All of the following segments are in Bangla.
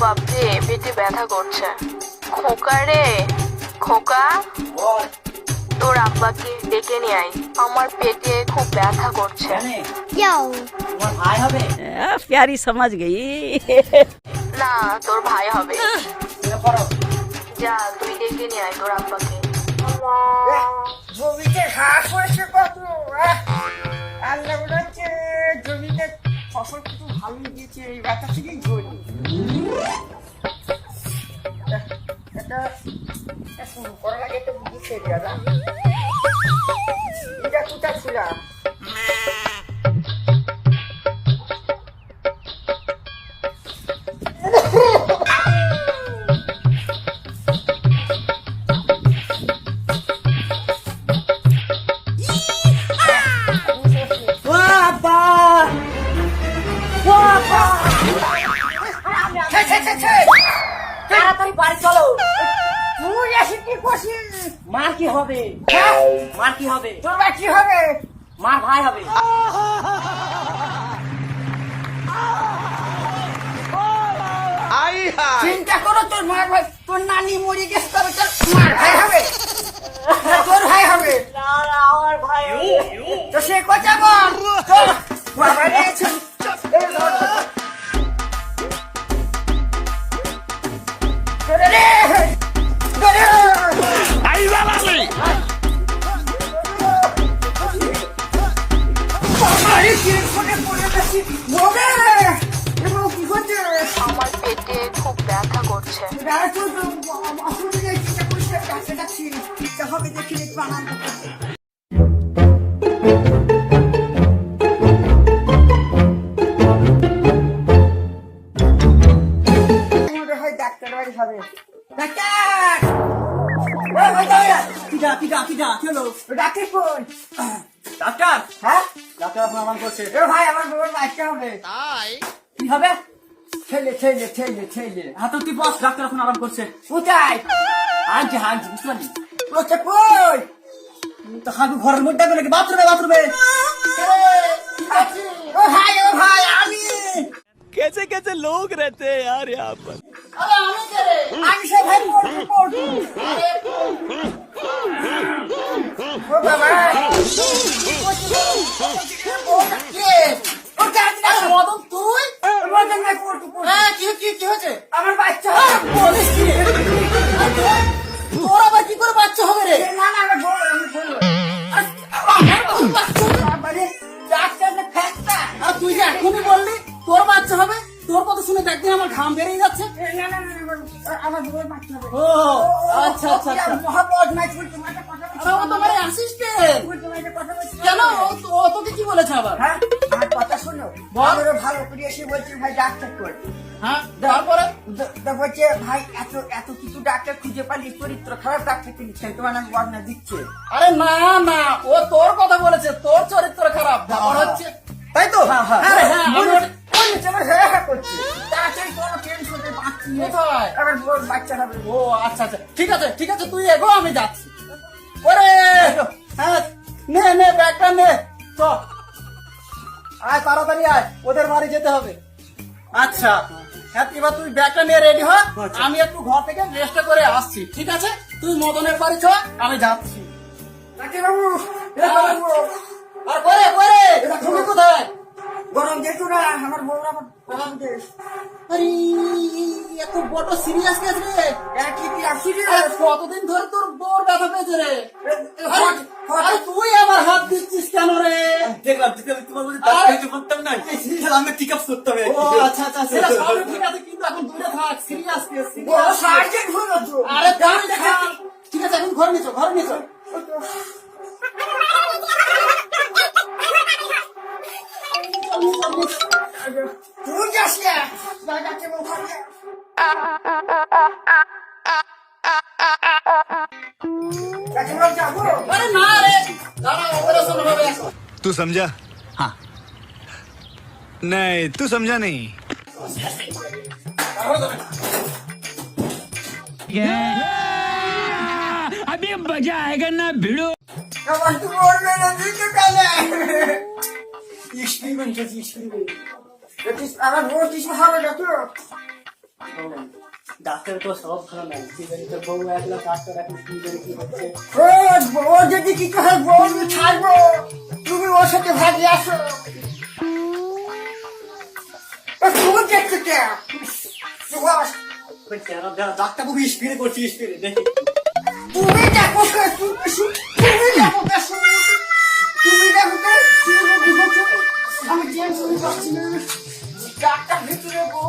বাপরে পেটে ব্যথা করছে। খোকা রে খোকা। তোর আব্বাকে ডেকে নিয়ে আয়। আমার পেটে খুব ব্যথা করছে। প্যারি সমাজ গেই না তোর ভাই হবে। যা তুই ডেকে নিয়ে আয় তোর আব্বাকে। জমিতে ঘাস হয়েছে কত? রান্নাগুলো ফসল কিছু ভালো দিয়েছে এই ব্যথা থেকেই ধরি এটা শুরু করার আগে দাদা। এটা কোথায় ছিলাম? তুই কি করছিস? মার কি হবে? মার কি হবে? তোর বা কি হবে? মার ভাই হবে। চিন্তা করো তোর মার ভাই তোর নানি মরে গেছে তবে তোর মার ভাই হবে। তোর ভাই হবে। আমার ভাই তো সে কথা বল। তোর বাবা আমার পেটে খুব ব্যথা করছে। চিন্তা করছে, আপনার আরাম করছে এ ভাই, আমার বউয়ের বাচ্চা হবে। কি হবে ছেলে, ছেলে, ছেলে, ছেলে। হ্যাঁ তো তুই বস ডাক্তার এখন আরাম করছে কোথায়? আনছি আনছি বুঝতে পারলি কোথায় কই? তো হাগু ঘরের মধ্যে যাবে নাকি বাথরুমে বাথরুমে ও ভাই, ও ভাই, আমি। कैसे कैसे लोग रहते हैं यार यहाँ पर আরে আমি কে রে? আমি সে ভাই পড়ছি, পড়ছি। ও বাবা। বাচ্চা হবে? তোর কথা শুনে দেখদিন আমার ঘাম বেরিয়ে যাচ্ছে। না, না, না, না, আমার- আমার বউয়ের বাচ্চা হবে। ও আচ্ছা আচ্ছা আচ্ছা। কথা ও তোমার অ্যাসিস্ট্যান্ট। কেন? ও তোকে কি বলেছে আবার? হ্যাঁ আমার কথা শোনো। বল। ভালো করে এসে বলছে ভাই ডাক্তার কর। হ্যাঁ তারপরে দ- দ বলছে ভাই এত এত কিছু ডাক্তার খুঁজে পালি চরিত্র খারাপ ডাক্তার কিনছে তোমার নাম বর্ণা দিচ্ছে। আরে না না ও তোর কথা বলেছে তোর চরিত্র খারাপ। ব্যাপার হচ্ছে তাই তো? হ্যাঁ, হ্যাঁ। হ্যাঁ হ্যাঁ আমি আমার হ্যাঁ হ্যাঁ করছে। তাড়াতাড়ি কোনো টেনশন নেই কোথায়? আমার বাচ্চা হবে ও আচ্ছা আচ্ছা। ঠিক আছে ঠিক আছে তুই এগো আমি যাচ্ছি। ওরে! হ্যাঁ নে নে ব্যাগটা নে। চ। আয় তাড়াতাড়ি আয় ওদের বাড়ি যেতে হবে। আচ্ছা হ্যাঁ এবার তুই ব্যাগটা নিয়ে রেডি হ। আমি একটু ঘর থেকে রেস্ট করে আসছি ঠিক আছে? তুই মদনের বাড়ি চ আমি যাচ্ছি। আর করে করে তুমি কোথায়? আমার বউর আমার দেশ আরে এত বড় সিরিয়াস কেস রে। একই কি রে কতদিন ধরে তোর বউর ব্যথা পেয়েছে রে? আরে তুই আমার হাত দিচ্ছিস কেন রে? দেখলাম ঠিক আছে তোমার মধ্যে আরে- কিছু করতাম না। আমি ঠিক আপ করতে হবে। ও আচ্ছা আচ্ছা সেটা সবই ঠিক আছে কিন্তু এখন দূরে থাক সিরিয়াস কেস হলো আরে থাক। ঠিক আছে এখন ঘরে নিচো ঘরে নিচো अरे ना रे ऑपरेशन हो गया तू समझा? हाँ। नहीं तू समझा नहीं। अभी मज़ा आएगा ना भिड़ो। एक्सपेरिमेंट না তো ডাক্তার তো সব ভালো নাই কি জানি তোর বউ একলা ডাক্তার এখন কি জানি কি হচ্ছে? ও যদি কিছু হয় বউ ছাড়বো। তুমি ওর সাথে ভাগে আসো। ও, তুমি দেখছ কে? দা- ডাক্তারবাবু স্প্রে করছি স্প্রে দেখি। তুমি দেখো তুমি তুমি কে? কে? আমি না। ডাক্তার ভিতরে বউ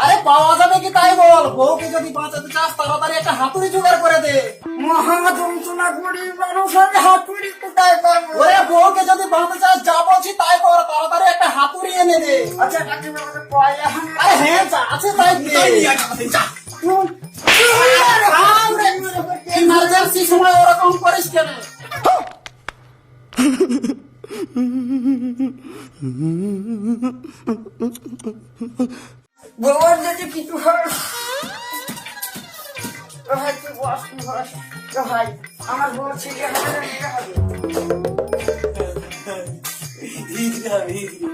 আরে পাওয়া যাবে কি তাই বল? বউকে যদি বাঁচাতে চাস তাড়াতাড়ি একটা হাতুড়ি জোগাড় করে দে। মহা যন্ত্রণা করি মানুষের হাতুড়ি কোথায় পাবো? ওরে বউকে যদি বাঁচাতে চাস যা বলছি তাই কর তাড়াতাড়ি একটা হাতুড়ি এনে দে। আচ্ছা আরে হ্যাঁ যা আছে তাই দে। ইমার্জেন্সি সময় ওরকম করিস কেন? বউর যদি কিছু হয় ভাই আমার বউ ছেলে হবে।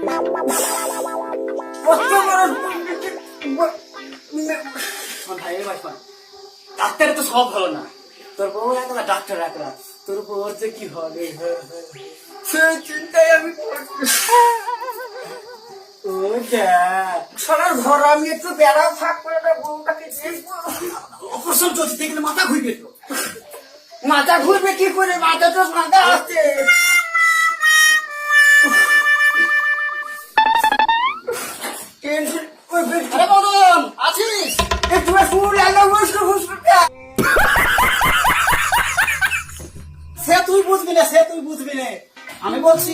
না মেয়ে হবে ডাক্তারের তো সব ভালো না। তোর বউ একলা ডাক্তার একলা তোর বউর যে কি হবে? সেই চিন্তায় আমি সারা ঘর আমি একটু বেড়া ফাঁক করে বউটাকে অপারেশন চলছে দেখলে মাথা ঘুরবে তো। মাথা ঘুরবে কি করে? মাথা তো মাথা আছে। আছিস? একটু ফুল এলো বসে সে তুই বুঝবি না সে তুই বুঝবি না। আমি বলছি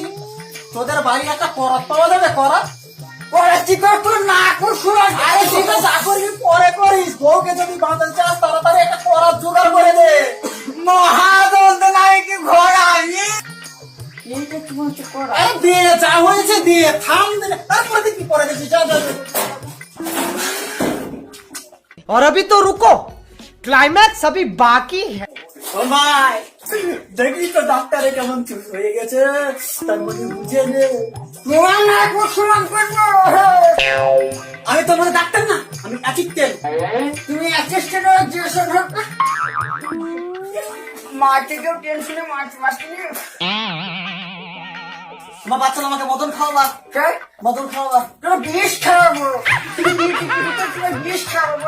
তোদের বাড়ি একটা করাত পাওয়া যাবে? করাত? পড়াচ্ছি তো তোর না কুসুর আরে ঠিক আছে যা করবি পরে করিস বউকে যদি বাঁচাতে চাস তাড়াতাড়ি একটা করাত জোগাড় করে দে মহাদন্দ নাই কি ঘর আমি এই যে তোমার তো করা আরে দিয়ে যা হয়েছে দিয়ে থাম দে তারপরে দেখবি পরে দেখবি যা যা যা। और अभी तो रुको क्लाइमैक्स अभी बाकी है ও ভাই দেখলি তো ডাক্তারে কেমন চুপ হয়ে গেছে তার মধ্যে বুঝে নে তোমার না আমি তো মানে ডাক্তার না আমি অ্যাসিস্ট্যান্ট তুমি অ্যাসিস্ট্যান্ট জিজ্ঞাসা করবে মা থেকেও টেনশনে পারছি না আমার বাচ্চা আমাকে মদন খাওয়াবা। মদন খাওয়াবা। বিষ খাওয়াবো। বিষ খাওয়াবো।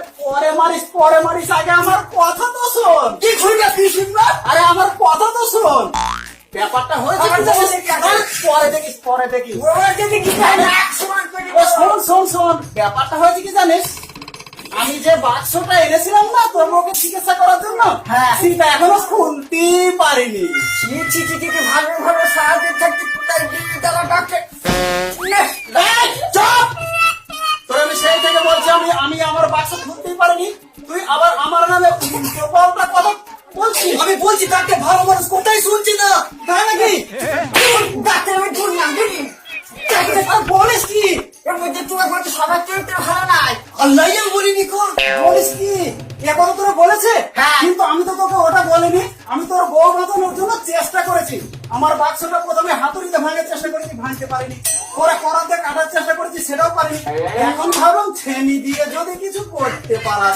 পরে মারিস পরে মারিস আগে আমার কথা তো শোন। কি খুঁজে শুনবা? আরে আমার কথা তো শোন। ব্যাপারটা হয়েছে পরে দেখিস পরে দেখিস। ও শোন শোন শোন। ব্যাপারটা হয়েছে কি জানিস? আমি যে বাক্সটা এনেছিলাম না তোর মুখে চিকিৎসা করার জন্য হ্যাঁ। সেটা এখনও খুলতেই পারিনি। ছি ছি ছি ছি ভালো মধ্যে সবার চরিত্র ভালো নাই। আল্লাহ বলিনি কো। বলিস কি? এখনও তোরা বলেছে? হ্যাঁ। কিন্তু আমি তো তোকে ওটা বলিনি। আমি তোর বউ বাঁচানোর জন্য চেষ্টা করেছি। আমার বাক্সটা প্রথমে হাতুড়িতে ভাঙার চেষ্টা করেছি ভাঙতে পারিনি। ওরা করাতে কাটার চেষ্টা করেছি সেটাও পারিনি। এখন ভাবলাম ছেনি দিয়ে যদি কিছু করতে পারা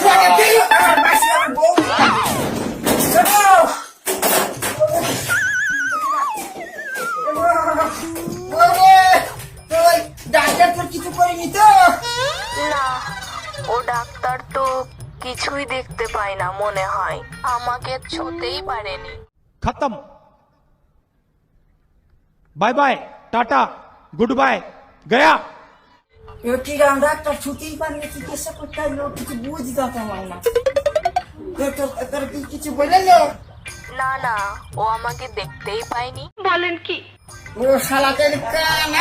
ছুঁতেই পারেনি। খতম। Bye bye tata good bye গয়া। কিছু বুঝতে না। না ও আমাকে দেখতেই পায়নি। বলেন কি? ও শালাদের কান